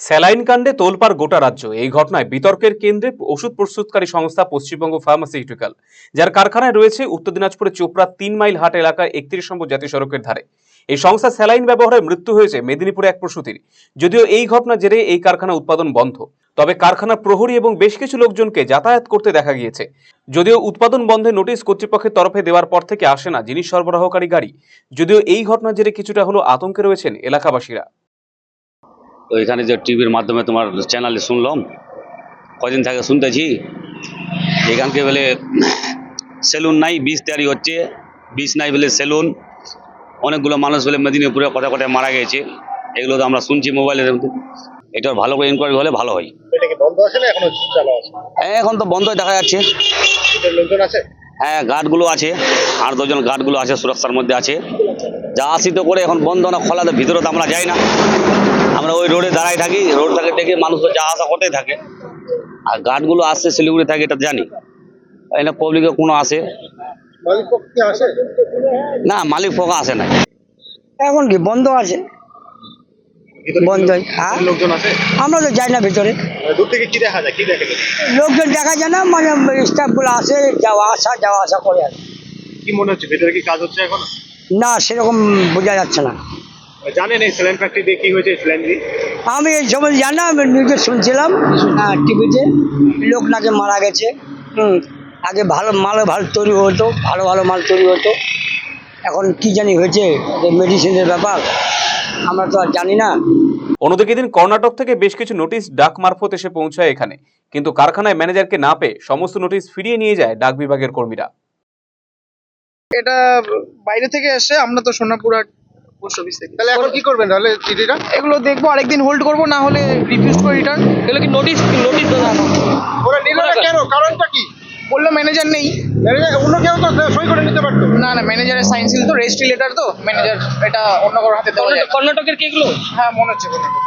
Saline কাণ্ডে তোলপার গোটা রাজ্য। এই ঘটনায় বিতর্কের কেন্দ্রে ওষুধ প্রস্তুতকারী সংস্থা পশ্চিমবঙ্গ ফার্মাসিউটিক্যাল, যার কারখানায় রয়েছে উত্তর দিনাজপুরের চোপড়া তিন মাইল হাট এলাকার একত্রিশ নম্বর জাতীয় সড়কের ধারে। এই সংস্থা স্যালাইন ব্যবহারে মৃত্যু হয়েছে মেদিনীপুরে এক প্রসূতির। যদিও এই ঘটনা জেরে এই কারখানা উৎপাদন বন্ধ। তবে কারখানার প্রহরী এবং বেশ কিছু লোকজনকে যাতায়াত করতে দেখা গিয়েছে। যদিও উৎপাদন বন্ধে নোটিশ কর্তৃপক্ষের তরফে দেওয়ার পর থেকে আসে না জিনিস সরবরাহকারী গাড়ি। যদিও এই ঘটনা জেরে কিছুটা হলো আতঙ্কে রয়েছেন এলাকাবাসীরা। তো এখানে যে টিভির মাধ্যমে তোমার চ্যানেলে শুনলাম কদিন থেকে শুনতেছি এখানকে বলে সেলুন নাই বীজ তৈরি হচ্ছে বীজ নাই বলে সেলুন অনেকগুলো মানুষ বলে মেদিনীপুরে কথা কথা মারা গেছে এগুলো তো আমরা শুনছি মোবাইলের মধ্যে। এটার ভালো করে ইনকোয়ারি হলে ভালো হয়। এটা হ্যাঁ, এখন তো বন্ধই দেখা যাচ্ছে। হ্যাঁ গার্ডগুলো আছে আর দুজন গার্ডগুলো আছে সুরক্ষার মধ্যে আছে। যা আসি তো করে এখন বন্ধ না খোলা তো ভিতরে তো আমরা যাই না। আমরা ওই রোডে দাঁড়াই থাকি রোড থেকে দেখে মানুষ তো যা আসা করতেই থাকে। আর গার্ডগুলো আসছে শিলিগুড়ি থাকে এটা জানি। এখানে পাবলিকে কোনো আসে। না মালিক ফোকা আসে না। এখন কি বন্ধ আছে? বন্ধ, লোক-? লোকজন আছে আমরা তো যাই না ভিতরে। দূর থেকে কি দেখা যায়? কি দেখে লোকজন দেখা যায় না মানে স্টাফগুলো আসে যাওয়া আসা যাওয়া আসা করে আর কি মনে হচ্ছে ভিতরে কি কাজ হচ্ছে এখন? না সেরকম বোঝা যাচ্ছে না। জানেন এই স্যালাইন ফ্যাক্টরি দিয়ে কি হয়েছে স্যালাইন আমি এই সময় জানি না আমি নিউজে শুনছিলাম টিভিতে লোক নাকি মারা গেছে। হুম আগে ভালো মাল ভালো তৈরি হতো ভালো ভালো মাল তৈরি হতো। এখন কি জানি হয়েছে মেডিসিনের ব্যাপার আমরা তো আর জানি না। অন্যদিকে দিন কর্ণাটক থেকে বেশ কিছু নোটিশ ডাক মারফত এসে পৌঁছায় এখানে। কিন্তু কারখানায় ম্যানেজারকে না পেয়ে সমস্ত নোটিশ ফিরিয়ে নিয়ে যায় ডাক বিভাগের কর্মীরা। এটা বাইরে থেকে এসে আমরা তো সোনাপুরহাট পোস্ট অফিস থেকে। তাহলে এখন কি করবেন তাহলে চিঠিটা এগুলো দেখব আরেকদিন হোল্ড করব না হলে রিফিউজ করে রিটার্ন এগুলো কি নোটিশ নোটিশ ওরা নিল না কেন? কারণটা কি? বলল ম্যানেজার নেই। অন্য কেউ তো সই করে নিতে পারতো। না না ম্যানেজারের সাইন সিল তো রেজিস্ট্রি লেটার তো ম্যানেজার এটা অন্য কারোর হাতে দেওয়া। কর্ণাটকের কি এগুলো? হ্যাঁ মনে হচ্ছে।